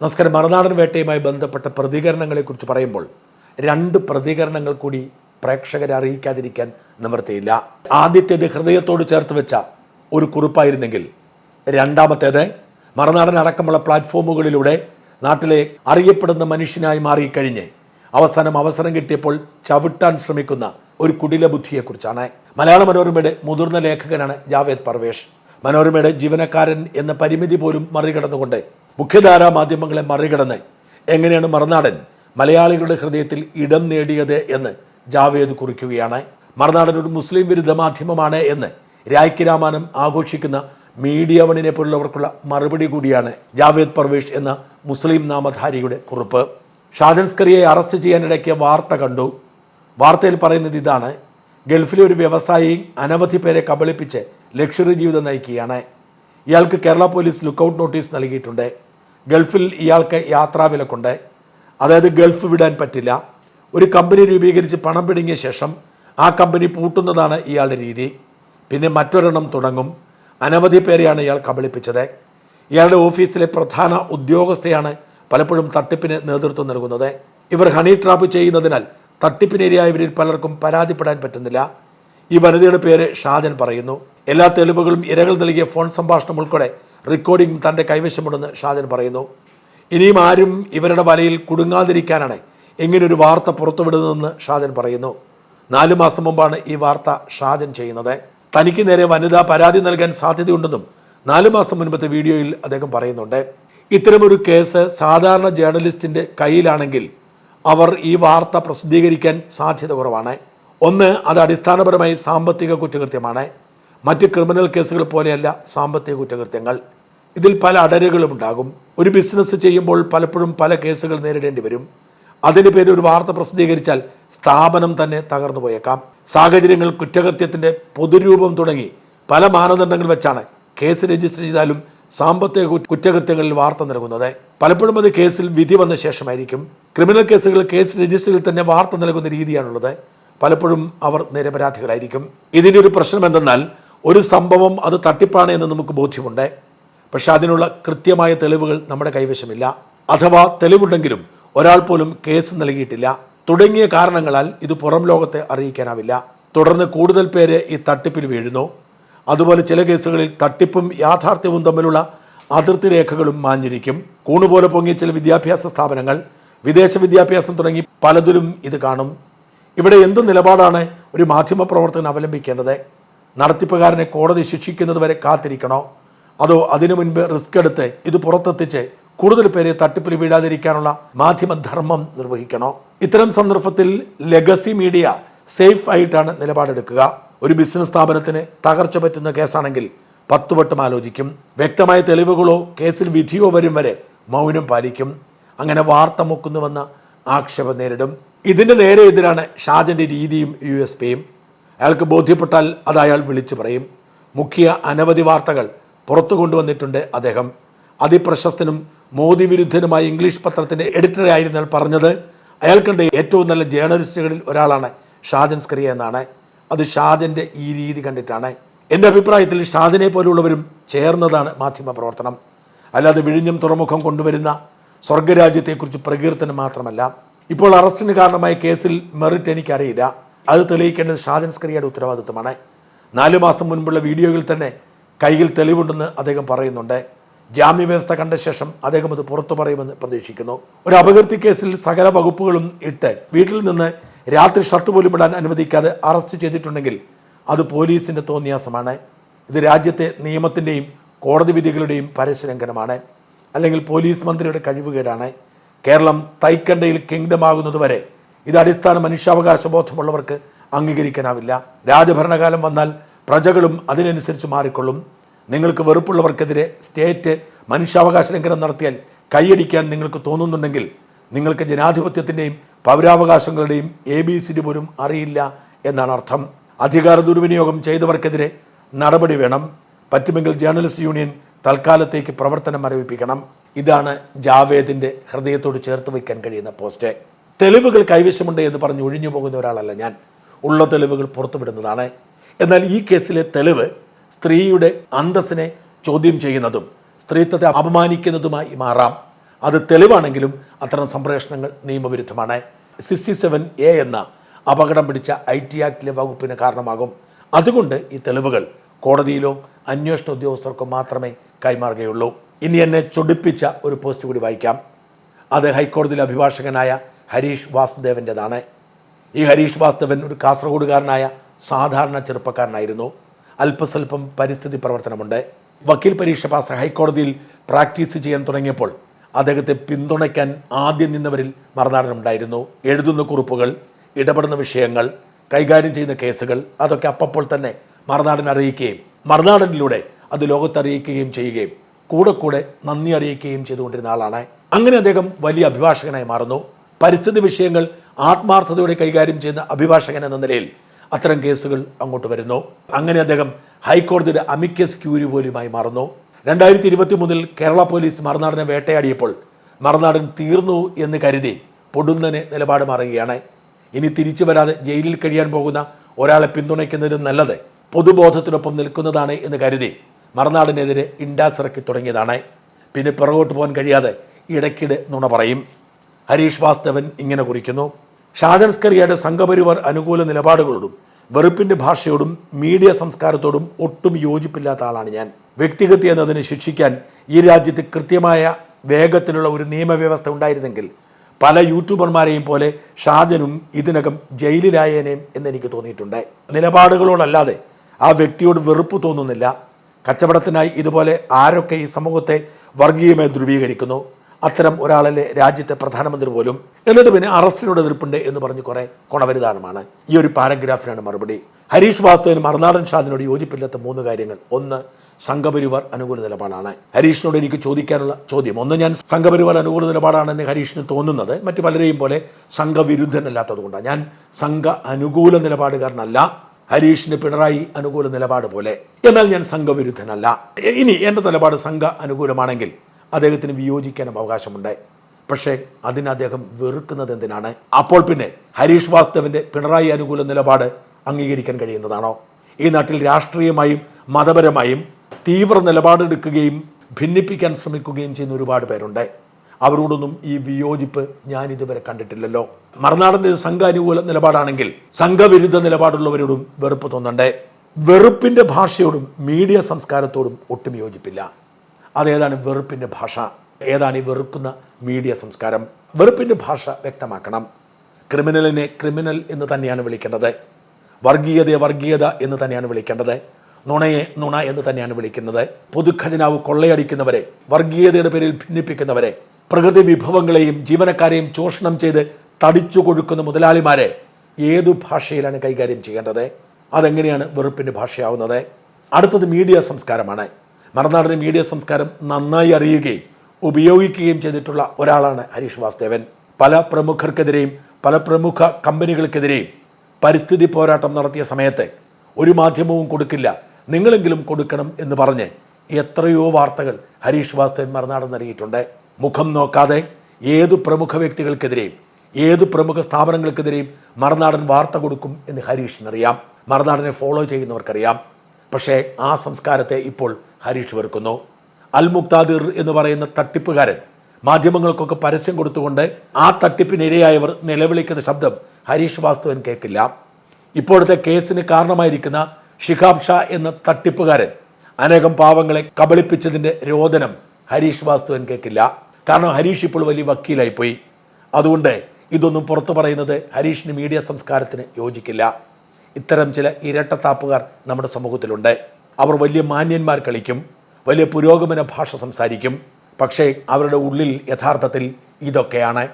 നമസ്കാരം. മറുനാടൻ വേട്ടയുമായി ബന്ധപ്പെട്ട പ്രതികരണങ്ങളെക്കുറിച്ച് പറയുമ്പോൾ രണ്ട് പ്രതികരണങ്ങൾ കൂടി പ്രേക്ഷകരെ അറിയിക്കാതിരിക്കാൻ നിവൃത്തിയില്ല. ആദ്യത്തേത് ഹൃദയത്തോട് ചേർത്ത് വെച്ച ഒരു കുറിപ്പായിരുന്നെങ്കിൽ രണ്ടാമത്തേത് മറുനാടൻ അടക്കമുള്ള പ്ലാറ്റ്ഫോമുകളിലൂടെ നാട്ടിലെ അറിയപ്പെടുന്ന മനുഷ്യനായി മാറിക്കഴിഞ്ഞ് അവസാനം അവസരം കിട്ടിയപ്പോൾ ചവിട്ടാൻ ശ്രമിക്കുന്ന ഒരു കുടില ബുദ്ധിയെക്കുറിച്ചാണ്. മലയാള മനോരമയുടെ മുതിർന്ന ലേഖകനാണ് ജാവേദ് പർവേഷ്. മനോരമയുടെ ജീവനക്കാരൻ എന്ന പരിമിതി പോലും മറികടന്നുകൊണ്ട് മുഖ്യധാരാ മാധ്യമങ്ങളെ മറികടന്ന് എങ്ങനെയാണ് മറുനാടൻ മലയാളികളുടെ ഹൃദയത്തിൽ ഇടം നേടിയത് എന്ന് ജാവേദ് കുറിക്കുകയാണ്. മറുനാടൻ ഒരു മുസ്ലിം വിരുദ്ധ മാധ്യമമാണ് എന്ന് രായ്ക്ക് രാമാനം ആഘോഷിക്കുന്ന മീഡിയ വണിനെ പോലുള്ളവർക്കുള്ള മറുപടി കൂടിയാണ് ജാവേദ് പർവേഷ് എന്ന മുസ്ലിം നാമധാരിയുടെ കുറിപ്പ്. ഷാജൻസ്കറിയെ അറസ്റ്റ് ചെയ്യാനിടയ്ക്ക് വാർത്ത കണ്ടു. വാർത്തയിൽ പറയുന്നത് ഇതാണ്. ഗൾഫിലെ ഒരു വ്യവസായി അനവധി പേരെ കബളിപ്പിച്ച് ലക്ഷറി ജീവിതം നയിക്കുകയാണ്. ഇയാൾക്ക് കേരള പോലീസ് ലുക്കൌട്ട് നോട്ടീസ് നൽകിയിട്ടുണ്ട്. ഗൾഫിൽ ഇയാൾക്ക് യാത്രാ വിലക്കുണ്ട് അതായത് ഗൾഫ് വിടാൻ പറ്റില്ല. ഒരു കമ്പനി രൂപീകരിച്ച് പണം പിടുങ്ങിയ ശേഷം ആ കമ്പനി പൂട്ടുന്നതാണ് ഇയാളുടെ രീതി. പിന്നെ മറ്റൊരെണ്ണം തുടങ്ങും. അനവധി പേരെയാണ് ഇയാൾ കബളിപ്പിച്ചത്. ഇയാളുടെ ഓഫീസിലെ പ്രധാന ഉദ്യോഗസ്ഥയാണ് പലപ്പോഴും തട്ടിപ്പിന് നേതൃത്വം നൽകുന്നത്. ഇവർ ഹണി ട്രാപ്പ് ചെയ്യുന്നതിനാൽ തട്ടിപ്പിനിരയായവരിൽ പലർക്കും പരാതിപ്പെടാൻ പറ്റുന്നില്ല. ഈ വനിതയുടെ പേര് ഷാജൻ പറയുന്നു. എല്ലാ തെളിവുകളും ഇരകൾ നൽകിയ ഫോൺ സംഭാഷണം ഉൾപ്പെടെ റെക്കോർഡിംഗ് തന്റെ കൈവശമുണ്ടെന്ന് ഷാജൻ പറയുന്നു. ഇനിയും ആരും ഇവരുടെ വലയിൽ കുടുങ്ങാതിരിക്കാനാണ് ഇങ്ങനൊരു വാർത്ത പുറത്തുവിടുന്നതെന്ന് ഷാജൻ പറയുന്നു. നാലു മാസം മുമ്പാണ് ഈ വാർത്ത ഷാജൻ ചെയ്യുന്നത്. തനിക്ക് നേരെ വനിത പരാതി നൽകാൻ സാധ്യതയുണ്ടെന്നും നാലു മാസം മുൻപത്തെ വീഡിയോയിൽ അദ്ദേഹം പറയുന്നുണ്ട്. ഇത്തരമൊരു കേസ് സാധാരണ ജേർണലിസ്റ്റിന്റെ കയ്യിലാണെങ്കിൽ അവർ ഈ വാർത്ത പ്രസിദ്ധീകരിക്കാൻ സാധ്യത കുറവാണ്. ഒന്ന് അത് അടിസ്ഥാനപരമായി സാമ്പത്തിക കുറ്റകൃത്യമാണ്. മറ്റ് ക്രിമിനൽ കേസുകൾ പോലെയല്ല സാമ്പത്തിക കുറ്റകൃത്യങ്ങൾ. ഇതിൽ പല അടരുകളും ഉണ്ടാകും. ഒരു ബിസിനസ് ചെയ്യുമ്പോൾ പലപ്പോഴും പല കേസുകൾ നേരിടേണ്ടി വരും. അതിന് പേര് ഒരു വാർത്ത പ്രസിദ്ധീകരിച്ചാൽ സ്ഥാപനം തന്നെ തകർന്നു പോയേക്കാം. സാഹചര്യങ്ങൾ കുറ്റകൃത്യത്തിന്റെ പൊതുരൂപം തുടങ്ങി പല മാനദണ്ഡങ്ങൾ വെച്ചാണ് കേസ് രജിസ്റ്റർ ചെയ്താലും സാമ്പത്തിക കുറ്റകൃത്യങ്ങളിൽ വാർത്ത നൽകുന്നത്. പലപ്പോഴും അത് കേസിൽ വിധി വന്ന ശേഷമായിരിക്കും. ക്രിമിനൽ കേസുകൾ കേസ് രജിസ്റ്ററിൽ തന്നെ വാർത്ത നൽകുന്ന രീതിയാണുള്ളത്. പലപ്പോഴും അവർ നിരപരാധികളായിരിക്കും. ഇതിന്റെ ഒരു പ്രശ്നം എന്തെന്നാൽ ഒരു സംഭവം അത് തട്ടിപ്പാണ് എന്ന് നമുക്ക് ബോധ്യമുണ്ട്. പക്ഷെ അതിനുള്ള കൃത്യമായ തെളിവുകൾ നമ്മുടെ കൈവശമില്ല. അഥവാ തെളിവുണ്ടെങ്കിലും ഒരാൾ പോലും കേസ് നൽകിയിട്ടില്ല. തുടങ്ങിയ കാരണങ്ങളാൽ ഇത് പുറം ലോകത്തെ അറിയിക്കാനാവില്ല. തുടർന്ന് കൂടുതൽ പേര് ഈ തട്ടിപ്പിൽ വീഴുന്നു. അതുപോലെ ചില കേസുകളിൽ തട്ടിപ്പും യാഥാർത്ഥ്യവും തമ്മിലുള്ള അതിർത്തി രേഖകളും മാഞ്ഞിരിക്കും. കൂണുപോലെ പൊങ്ങിയ ചില വിദ്യാഭ്യാസ സ്ഥാപനങ്ങൾ വിദേശ വിദ്യാഭ്യാസം തുടങ്ങി പലതിലും ഇത് കാണും. ഇവിടെ എന്ത് നിലപാടാണ് ഒരു മാധ്യമ പ്രവർത്തകൻ അവലംബിക്കേണ്ടത്? നടത്തിപ്പുകാരനെ കോടതി ശിക്ഷിക്കുന്നത് വരെ കാത്തിരിക്കണോ? അതോ അതിനു മുൻപ് റിസ്ക് എടുത്ത് ഇത് പുറത്തെത്തിച്ച് കൂടുതൽ പേരെ തട്ടിപ്പിൽ വീഴാതിരിക്കാനുള്ള മാധ്യമധർമ്മം നിർവഹിക്കണോ? ഇത്തരം സന്ദർഭത്തിൽ ലെഗസി മീഡിയ സേഫ് ആയിട്ടാണ് നിലപാടെടുക്കുക. ഒരു ബിസിനസ് സ്ഥാപനത്തിന് തകർച്ച പറ്റുന്ന കേസാണെങ്കിൽ പത്ത് വട്ടം ആലോചിക്കും. വ്യക്തമായ തെളിവുകളോ കേസിൽ വിധിയോ വരും വരെ മൗനം പാലിക്കും. അങ്ങനെ വാർത്ത മുക്കുന്നുവെന്ന ആക്ഷേപം നേരിടും. ഇതിന്റെ നേരെ എതിരാണ് ഷാജന്റെ രീതിയും യു എസ് പിയും. അയാൾക്ക് ബോധ്യപ്പെട്ടാൽ അത് അയാൾ വിളിച്ചു പറയും. മുഖ്യ അനവധി വാർത്തകൾ പുറത്തു കൊണ്ടുവന്നിട്ടുണ്ട് അദ്ദേഹം. അതിപ്രശസ്തനും മോദി വിരുദ്ധനുമായ ഇംഗ്ലീഷ് പത്രത്തിന്റെ എഡിറ്ററായിരുന്നാൽ പറഞ്ഞത്. അയാൾ കണ്ട ഏറ്റവും നല്ല ജേർണലിസ്റ്റുകളിൽ ഒരാളാണ് ഷാജൻ സ്ക്രിയ എന്നാണ്. അത് ഷാജന്റെ ഈ രീതി കണ്ടിട്ടാണ്. എന്റെ അഭിപ്രായത്തിൽ ഷാജിനെ പോലുള്ളവരും ചേർന്നതാണ് മാധ്യമ പ്രവർത്തനം. അല്ലാതെ വിഴിഞ്ഞം തുറമുഖം കൊണ്ടുവരുന്ന സ്വർഗരാജ്യത്തെക്കുറിച്ച് പ്രകീർത്തനം മാത്രമല്ല. ഇപ്പോൾ അറസ്റ്റിന് കാരണമായ കേസിൽ മെറിറ്റ് എനിക്കറിയില്ല. അത് തെളിയിക്കേണ്ടത് ഷാജൻ സ്കറിയയുടെ ഉത്തരവാദിത്വമാണ്. നാലു മാസം മുൻപുള്ള വീഡിയോയിൽ തന്നെ കയ്യിൽ തെളിവുണ്ടെന്ന് അദ്ദേഹം പറയുന്നുണ്ട്. ജാമ്യവ്യവസ്ഥ കണ്ട ശേഷം അദ്ദേഹം അത് പുറത്തു പറയുമെന്ന് പ്രതീക്ഷിക്കുന്നു. ഒരു അപകീർത്തി കേസിൽ സകല വകുപ്പുകളും ഇട്ട് വീട്ടിൽ നിന്ന് രാത്രി ഷർട്ട് പോലും ഇടാൻ അനുവദിക്കാതെ അറസ്റ്റ് ചെയ്തിട്ടുണ്ടെങ്കിൽ അത് പോലീസിന്റെ തോന്നിയാസമാണ്. ഇത് രാജ്യത്തെ നിയമത്തിന്റെയും കോടതി വിധികളുടെയും പരസ്യലംഘനമാണ്. അല്ലെങ്കിൽ പോലീസ് മന്ത്രിയുടെ കഴിവുകേടാണ്. കേരളം തൈക്കണ്ടയിൽ കിങ്ഡം ആകുന്നതുവരെ ഇത് അടിസ്ഥാന മനുഷ്യാവകാശ ബോധമുള്ളവർക്ക് അംഗീകരിക്കാനാവില്ല. രാജഭരണകാലം വന്നാൽ പ്രജകളും അതിനനുസരിച്ച് മാറിക്കൊള്ളും. നിങ്ങൾക്ക് വെറുപ്പുള്ളവർക്കെതിരെ സ്റ്റേറ്റ് മനുഷ്യാവകാശ ലംഘനം നടത്തിയാൽ കൈയടിക്കാൻ നിങ്ങൾക്ക് തോന്നുന്നുണ്ടെങ്കിൽ നിങ്ങൾക്ക് ജനാധിപത്യത്തിന്റെയും പൗരാവകാശങ്ങളുടെയും എ ബി സി ഡി പോലും അറിയില്ല എന്നാണ് അർത്ഥം. അധികാര ദുർവിനിയോഗം ചെയ്തവർക്കെതിരെ നടപടി വേണം. പറ്റുമെങ്കിൽ ജേർണലിസ്റ്റ് യൂണിയൻ തൽക്കാലത്തേക്ക് പ്രവർത്തനം മരവിപ്പിക്കണം. ഇതാണ് ജാവേദിന്റെ ഹൃദയത്തോട് ചേർത്ത് വയ്ക്കാൻ കഴിയുന്ന പോസ്റ്റ്. തെളിവുകൾ കൈവശമുണ്ട് എന്ന് പറഞ്ഞ് ഒഴിഞ്ഞു പോകുന്ന ഒരാളല്ല ഞാൻ. ഉള്ള തെളിവുകൾ പുറത്തുവിടുന്നതാണ് എന്നാൽ ഈ കേസിലെ തെളിവ് സ്ത്രീയുടെ അന്തസ്സിനെ ചോദ്യം ചെയ്യുന്നതും സ്ത്രീത്വത്തെ അപമാനിക്കുന്നതുമായി മാറാം. അത് തെളിവാണെങ്കിലും അത്തരം സംപ്രേഷണങ്ങൾ നിയമവിരുദ്ധമാണ്. സിക്സ്റ്റി സെവൻ എ എന്ന അപകടം പിടിച്ച ഐ ടി ആക്ടിലെ വകുപ്പിന് കാരണമാകും. അതുകൊണ്ട് ഈ തെളിവുകൾ കോടതിയിലോ അന്വേഷണ ഉദ്യോഗസ്ഥർക്കോ മാത്രമേ കൈമാറുകയുള്ളൂ. ഇനി എന്നെ ചൊടിപ്പിച്ച ഒരു പോസ്റ്റ് കൂടി വായിക്കാം. അത് ഹൈക്കോടതിയിലെ അഭിഭാഷകനായ ഹരീഷ് വാസുദേവന്റെതാണ്. ഈ ഹരീഷ് വാസുദേവൻ ഒരു കാസർഗോഡുകാരനായ സാധാരണ ചെറുപ്പക്കാരനായിരുന്നു. അല്പസ്വല്പം പരിസ്ഥിതി പ്രവർത്തനമുണ്ട്. വക്കീൽ പരീക്ഷ പാസ് ഹൈക്കോടതിയിൽ പ്രാക്ടീസ് ചെയ്യാൻ തുടങ്ങിയപ്പോൾ അദ്ദേഹത്തെ പിന്തുണയ്ക്കാൻ ആദ്യം നിന്നവരിൽ മറുനാടനുണ്ടായിരുന്നു എഴുതുന്ന കുറിപ്പുകൾ ഇടപെടുന്ന വിഷയങ്ങൾ കൈകാര്യം ചെയ്യുന്ന കേസുകൾ അതൊക്കെ അപ്പപ്പോൾ തന്നെ മറുനാടൻ അറിയിക്കുകയും മറുനാടനിലൂടെ അത് ലോകത്ത് അറിയിക്കുകയും ചെയ്യുകയും കൂടെ കൂടെ നന്ദി അറിയിക്കുകയും ചെയ്തുകൊണ്ടിരുന്ന ആളാണ്. അങ്ങനെ അദ്ദേഹം വലിയ അഭിഭാഷകനായി മാറുന്നു. പരിസ്ഥിതി വിഷയങ്ങൾ ആത്മാർത്ഥതയോടെ കൈകാര്യം ചെയ്യുന്ന അഭിഭാഷകൻ എന്ന നിലയിൽ അത്തരം കേസുകൾ അങ്ങോട്ട് വരുന്നു. അങ്ങനെ അദ്ദേഹം ഹൈക്കോടതിയുടെ അമിക്കസ് ക്യൂരി പോലുമായി മാറുന്നു. രണ്ടായിരത്തി ഇരുപത്തി മൂന്നിൽ കേരള പോലീസ് മറുനാടിനെ വേട്ടയാടിയപ്പോൾ മറുനാടൻ തീർന്നു എന്ന് കരുതി പൊടുന്നനെ നിലപാട് മാറുകയാണ്. ഇനി തിരിച്ചു വരാതെ ജയിലിൽ കഴിയാൻ പോകുന്ന ഒരാളെ പിന്തുണയ്ക്കുന്നതിന് നല്ലത് പൊതുബോധത്തിനൊപ്പം നിൽക്കുന്നതാണ് എന്ന് കരുതി മറുനാടിനെതിരെ ഇണ്ടാസിറക്കി തുടങ്ങിയതാണ്. പിന്നെ പിറകോട്ട് പോകാൻ കഴിയാതെ ഇടയ്ക്കിടെ നുണ പറയും. ഹരീഷ് വാസ്തവൻ ഇങ്ങനെ കുറിക്കുന്നു. ഷാജൻസ്കറിയയുടെ സംഘപരിവാർ അനുകൂല നിലപാടുകളോടും വെറുപ്പിന്റെ ഭാഷയോടും മീഡിയ സംസ്കാരത്തോടും ഒട്ടും യോജിപ്പില്ലാത്ത ആളാണ് ഞാൻ. വ്യക്തിഗതി എന്നതിനെ ശിക്ഷിക്കാൻ ഈ രാജ്യത്ത് കൃത്യമായ വേഗത്തിലുള്ള ഒരു നിയമവ്യവസ്ഥ ഉണ്ടായിരുന്നെങ്കിൽ പല യൂട്യൂബർമാരെയും പോലെ ഷാജനും ഇതിനകം ജയിലിലായേനേം എന്ന് എനിക്ക് തോന്നിയിട്ടുണ്ട്. നിലപാടുകളോടല്ലാതെ ആ വ്യക്തിയോട് വെറുപ്പ് തോന്നുന്നില്ല. കച്ചവടത്തിനായി ഇതുപോലെ ആരൊക്കെ ഈ സമൂഹത്തെ വർഗീയമായി ധ്രുവീകരിക്കുന്നു? അത്തരം ഒരാളല്ലേ രാജ്യത്തെ പ്രധാനമന്ത്രി പോലും എന്നിട്ട് പിന്നെ അറസ്റ്റിനോട് എതിർപ്പുണ്ട് എന്ന് പറഞ്ഞ് കുറെ കൊണവരിതാനമാണ്. ഈ ഒരു പാരഗ്രാഫിനാണ് മറുപടി. ഹരീഷ് വാസ്തവന് മറുനാടൻ ഷാദിനോട് യോജിപ്പില്ലാത്ത മൂന്ന് കാര്യങ്ങൾ. ഒന്ന് സംഘപരിവാർ അനുകൂല നിലപാടാണ്. ഹരീഷിനോട് എനിക്ക് ചോദിക്കാനുള്ള ചോദ്യം. ഒന്ന് ഞാൻ സംഘപരിവാർ അനുകൂല നിലപാടാണെന്ന് ഹരീഷിന് തോന്നുന്നത്. മറ്റു പലരെയും പോലെ സംഘവിരുദ്ധനല്ലാത്തത് കൊണ്ടാണ് ഞാൻ സംഘ അനുകൂല നിലപാടുകാരനല്ല. ഹരീഷിന് പിണറായി അനുകൂല നിലപാട് പോലെ. എന്നാൽ ഞാൻ സംഘവിരുദ്ധനല്ല. ഇനി എന്റെ നിലപാട് സംഘ അനുകൂലമാണെങ്കിൽ അദ്ദേഹത്തിന് വിയോജിക്കാനും അവകാശമുണ്ട്. പക്ഷേ അതിന് അദ്ദേഹം വെറുക്കുന്നത് എന്തിനാണ്? അപ്പോൾ പിന്നെ ഹരീഷ് വാസ്തവിന്റെ പിണറായി അനുകൂല നിലപാട് അംഗീകരിക്കാൻ കഴിയുന്നതാണോ? ഈ നാട്ടിൽ രാഷ്ട്രീയമായും മതപരമായും തീവ്ര നിലപാടെടുക്കുകയും ഭിന്നിപ്പിക്കാൻ ശ്രമിക്കുകയും ചെയ്യുന്ന ഒരുപാട് പേരുണ്ട്. അവരോടൊന്നും ഈ വിയോജിപ്പ് ഞാൻ ഇതുവരെ കണ്ടിട്ടില്ലല്ലോ. മറുനാടന്റെ സംഘാനുകൂല നിലപാടാണെങ്കിൽ സംഘവിരുദ്ധ നിലപാടുള്ളവരോടും വെറുപ്പ് തോന്നണ്ടേ? വെറുപ്പിന്റെ ഭാഷയോടും മീഡിയ സംസ്കാരത്തോടും ഒട്ടും യോജിപ്പില്ല. അതേതാണ് വെറുപ്പിന്റെ ഭാഷ? ഏതാണ് ഈ വെറുക്കുന്ന മീഡിയ സംസ്കാരം? വെറുപ്പിന്റെ ഭാഷ വ്യക്തമാക്കണം. ക്രിമിനലിനെ ക്രിമിനൽ എന്ന് തന്നെയാണ് വിളിക്കേണ്ടത്. വർഗീയതയെ വർഗീയത എന്ന് തന്നെയാണ് വിളിക്കേണ്ടത്. നുണയെ നുണ എന്ന് തന്നെയാണ് വിളിക്കുന്നത്. പൊതുഖജനാവ് കൊള്ളയടിക്കുന്നവരെ വർഗീയതയുടെ പേരിൽ ഭിന്നിപ്പിക്കുന്നവരെ പ്രകൃതി വിഭവങ്ങളെയും ജീവനക്കാരെയും ചൂഷണം ചെയ്ത് തടിച്ചു കൊഴുക്കുന്ന മുതലാളിമാരെ ഏതു ഭാഷയിലാണ് കൈകാര്യം ചെയ്യേണ്ടത്? അതെങ്ങനെയാണ് വെറുപ്പിന്റെ ഭാഷയാവുന്നത്? അടുത്തത് മീഡിയ സംസ്കാരമാണ്. മറുനാടിന് മീഡിയ സംസ്കാരം നന്നായി അറിയുകയും ഉപയോഗിക്കുകയും ചെയ്തിട്ടുള്ള ഒരാളാണ് ഹരീഷ് വാസ്തേവൻ പല പ്രമുഖർക്കെതിരെയും പല പ്രമുഖ കമ്പനികൾക്കെതിരെയും പരിസ്ഥിതി പോരാട്ടം നടത്തിയ സമയത്ത് ഒരു മാധ്യമവും കൊടുക്കില്ല. നിങ്ങളെങ്കിലും കൊടുക്കണം എന്ന് പറഞ്ഞ് എത്രയോ വാർത്തകൾ ഹരീഷ് വാസ്തവൻ മറുനാടൻ നൽകിയിട്ടുണ്ട്. മുഖം നോക്കാതെ ഏത് പ്രമുഖ വ്യക്തികൾക്കെതിരെയും ഏത് പ്രമുഖ സ്ഥാപനങ്ങൾക്കെതിരെയും മറുനാടൻ വാർത്ത കൊടുക്കും എന്ന് ഹരീഷിനറിയാം. മറുനാടനെ ഫോളോ ചെയ്യുന്നവർക്കറിയാം. പക്ഷേ ആ സംസ്കാരത്തെ ഇപ്പോൾ ഹരീഷ് വെറുക്കുന്നു. അൽ മുക്താദിർ എന്ന് പറയുന്ന തട്ടിപ്പുകാരൻ മാധ്യമങ്ങൾക്കൊക്കെ പരസ്യം കൊടുത്തുകൊണ്ട് ആ തട്ടിപ്പിനിരയായവർ നിലവിളിക്കുന്ന ശബ്ദം ഹരീഷ് വാസ്തുവൻ കേൾക്കില്ല ഇപ്പോഴത്തെ കേസിന് കാരണമായിരിക്കുന്ന ഷിഹാബ് ഷാ എന്ന തട്ടിപ്പുകാരൻ അനേകം പാവങ്ങളെ കബളിപ്പിച്ചതിന്റെ രോദനം ഹരീഷ് വാസ്തുവൻ കേൾക്കില്ല കാരണം ഹരീഷ് ഇപ്പോൾ വലിയ വക്കീലായിപ്പോയി. അതുകൊണ്ട് ഇതൊന്നും പുറത്തു പറയുന്നത് ഹരീഷിന് മീഡിയ സംസ്കാരത്തിന് യോജിക്കില്ല. ഇത്തരം ചില ഇരട്ടത്താപ്പുകാർ നമ്മുടെ സമൂഹത്തിലുണ്ട്. അവർ വലിയ മാന്യന്മാർ കളിക്കും വലിയ പുരോഗമന ഭാഷ സംസാരിക്കും. പക്ഷേ അവരുടെ ഉള്ളിൽ യഥാർത്ഥത്തിൽ ഇതൊക്കെയാണ്.